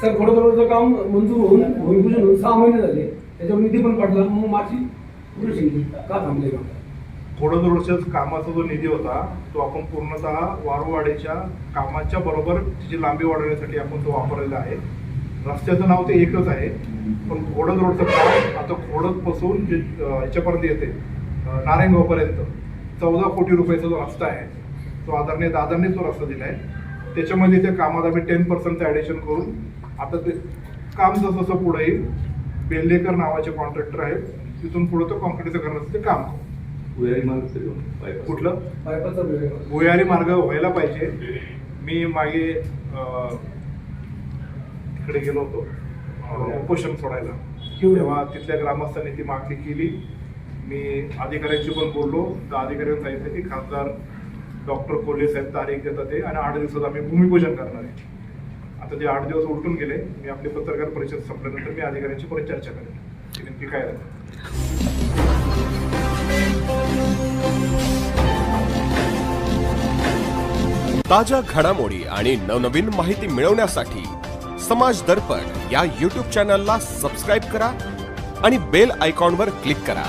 Sir खोडदरोडचं काम मंजूर होऊन भूमिपूजन होऊन सहा महिने झाले. त्याच्यावर निधी पण पडला मग माझी प्रोसेसिंग का थांबले का? थोडं रोडच्याच कामाचा जो निधी होता तो आपण पूर्णतः वारुवाडीच्या कामाच्या बरोबर तिची लांबी वाढवण्यासाठी आपण तो वापरलेला आहे. रस्त्याचं नाव ते एकच आहे पण खोडद रोडचं काम आता खोडदपासून जे याच्यापर्यंत येते नारायणगावपर्यंत चौदा कोटी रुपयाचा जो रस्ता आहे तो आदरणीय दादांनी तो रस्ता दिला आहे त्याच्यामध्ये त्या कामात आम्ही टेन पर्सेंटचं ॲडिशन करून आता ते काम जसं जसं पुढे येईल बेल्लेकर नावाचे कॉन्ट्रॅक्टर आहेत तिथून पुढे तो कॉन्क्रीटचं करण्याचं ते काम भुयारी मार्ग. कुठलं? भुयारी मार्ग व्हायला पाहिजे. मी मागे तिकडे गेलो होतो अं, उपोषण सोडायला. तेव्हा तिथल्या ग्रामस्थांनी ती मागणी केली. मी अधिकाऱ्यांशी पण बोललो. तर अधिकाऱ्यांनी सांगितलं की खासदार डॉक्टर कोल्हे साहेब तारीख देतात ते आणि आठ दिवसात आम्ही भूमिपूजन करणार आहे. आता ते आठ दिवस उलटून गेले. मी आपली पत्रकार परिषद संपल्यानंतर मी अधिकाऱ्यांची परत चर्चा करेन. नेमकी काय झालं ताज्या घडामोडी आणि नवनवीन माहिती मिळवण्यासाठी समाज दर्पण या यूट्यूब चॅनलला सबस्क्राईब करा आणि बेल आयकॉनवर क्लिक करा.